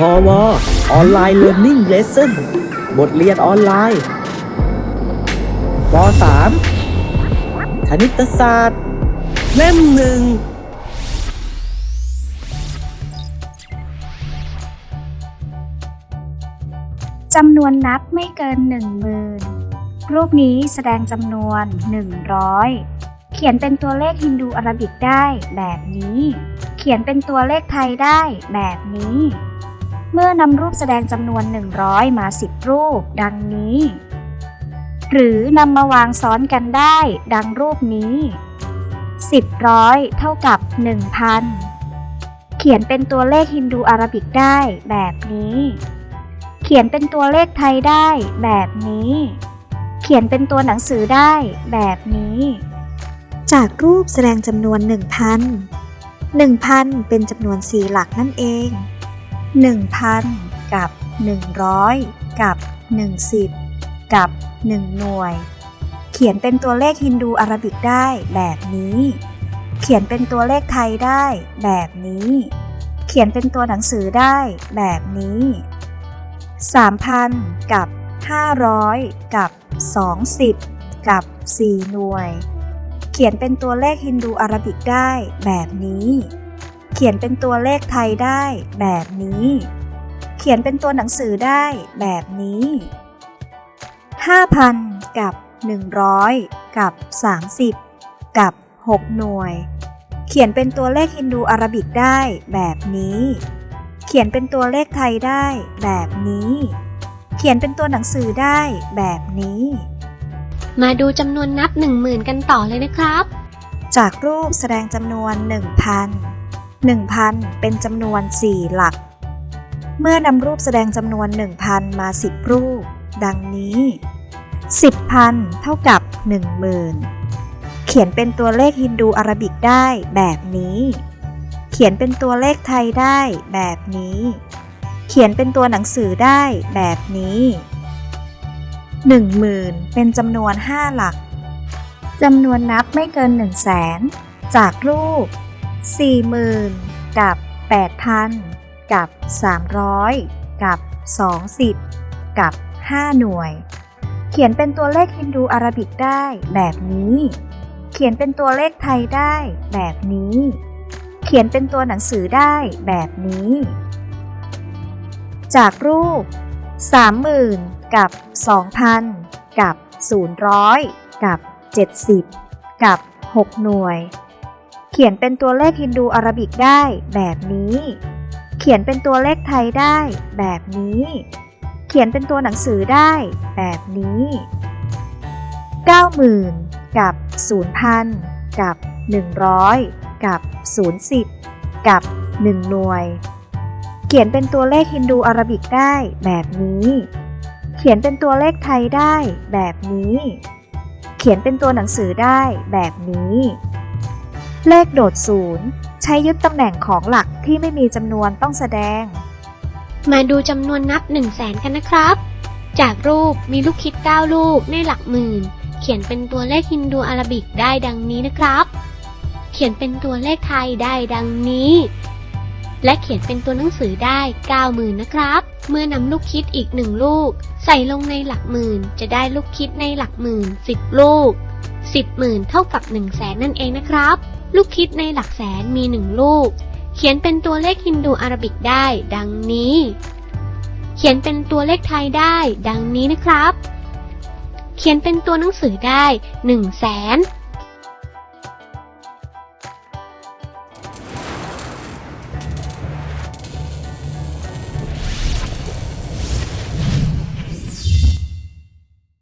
พอวออนไลน์เรียนนิ่งเลสเซ่นบทเรียนออนไลน์ป .3 คณิตศาสตร์ เล่มหนึ่งจำนวนนับไม่เกินหนึ่งหมื่นรูปนี้แสดงจำนวน 100 เขียนเป็นตัวเลขฮินดูอาราบิกได้แบบนี้ เขียนเป็นตัวเลขไทยได้แบบนี้ เมื่อนำรูปแสดงจำนวน 100 มา 10 รูป ดังนี้ หรือนำมาวางซ้อนกันได้ ดังรูปนี้ 10ร้อยเท่ากับ 1,000 เขียนเป็นตัวเลขฮินดูอาราบิกได้แบบนี้ เขียนเป็นตัวเลขไทยได้แบบนี้ เขียนเป็นตัวหนังสือได้แบบนี้ จากรูปแสดงจำนวน 1,000 1,000 เป็นจำนวน 4 หลักนั่นเอง 1,000 กับ 100 กับ 10 กับ 1 หน่วย เขียนเป็นตัวเลขฮินดูอาราบิกได้แบบนี้ เขียนเป็นตัวเลขไทยได้แบบนี้ เขียนเป็นตัวหนังสือได้แบบนี้ 3,000 กับ 500 กับ 20 กับ 4 หน่วย เขียนเป็นตัวเลขฮินดูอาราบิกได้แบบนี้ เขียนเป็นตัวเลขไทยได้แบบนี้ เขียนเป็นตัวหนังสือได้แบบนี้ 5,000 กับ 100 กับ 30 กับ 6 หน่วย เขียนเป็นตัวเลขฮินดูอาราบิกได้แบบนี้ เขียนเป็นตัวเลขไทยได้แบบนี้ เขียนเป็นตัวหนังสือได้แบบนี้ มาดูจำนวนนับ 10,000 กันต่อเลยนะครับ จากรูปแสดงจำนวน 1,000 1,000 เป็นจำนวน 4 หลัก เมื่อนำรูปแสดงจำนวน 1,000 มา 10 รูป ดังนี้ 10,000 เท่ากับ 10,000 เขียนเป็นตัวเลขฮินดูอาราบิกได้แบบนี้ เขียนเป็นตัวเลขไทยได้แบบนี้ เขียนเป็นตัวหนังสือได้แบบนี้10,000 เป็นจำนวน 5 หลักจำนวนนับไม่เกิน 1 0 0 0 0แสนจากรูป 40,000 กับ 8,000 กับ 300 กับ 20 กับ 5 หน่วย เขียนเป็นตัวเลขฮินดูอาราบิกได้แบบนี้ เขียนเป็นตัวเลขไทยได้แบบนี้ เขียนเป็นตัวหนังสือได้แบบนี้ จากรูป 30,000 กับ 2,000 กับ 000 กับ 70 กับ 6 หน่วย ขียนเป็นตัวเลขฮินดูอาราบิกได้แบบนี้ เขียนเป็นตัวเลขไทยได้แบบนี้ เขียนเป็นตัวหนังสือได้แบบนี้ 90,000 กับ 0,000 กับ 100 กับ 010 กับ 1 หน่วย เขียนเป็นตัวเลขฮินดูอาราบิกได้แบบนี้ เขียนเป็นตัวเลขไทยได้แบบนี้ เขียนเป็นตัวหนังสือได้แบบนี้ เลขโดดศูนย์ใช้ยึดตำแหน่งของหลักที่ไม่มีจำนวนต้องแสดง มาดูจำนวนนับ 1 0 0 0 0แสนกันนะครับ จากรูปมีลูกคิด 9 ลูกในหลักหมื่น เขียนเป็นตัวเลขฮินดูอาราบิกได้ดังนี้นะครับ เขียนเป็นตัวเลขไทยได้ดังนี้ และเขียนเป็นตัวหนังสือได้ 90,000 นะครับ เมื่อนำลูกคิดอีก1ลูก ใส่ลงในหลักหมื่น จะได้ลูกคิดในหลักหมื่น 10 ลูก 10หมื่นเท่ากับ 1 0 0 0 0แสนนั่นเองนะครับ ลูกคิดในหลักแสนมีหนึ่งลูก เขียนเป็นตัวเลขฮินดูอาราบิกได้ ดังนี้ เขียนเป็นตัวเลขไทยได้ ดังนี้นะครับ เขียนเป็นตัวหนังสือได้หนึ่งแสน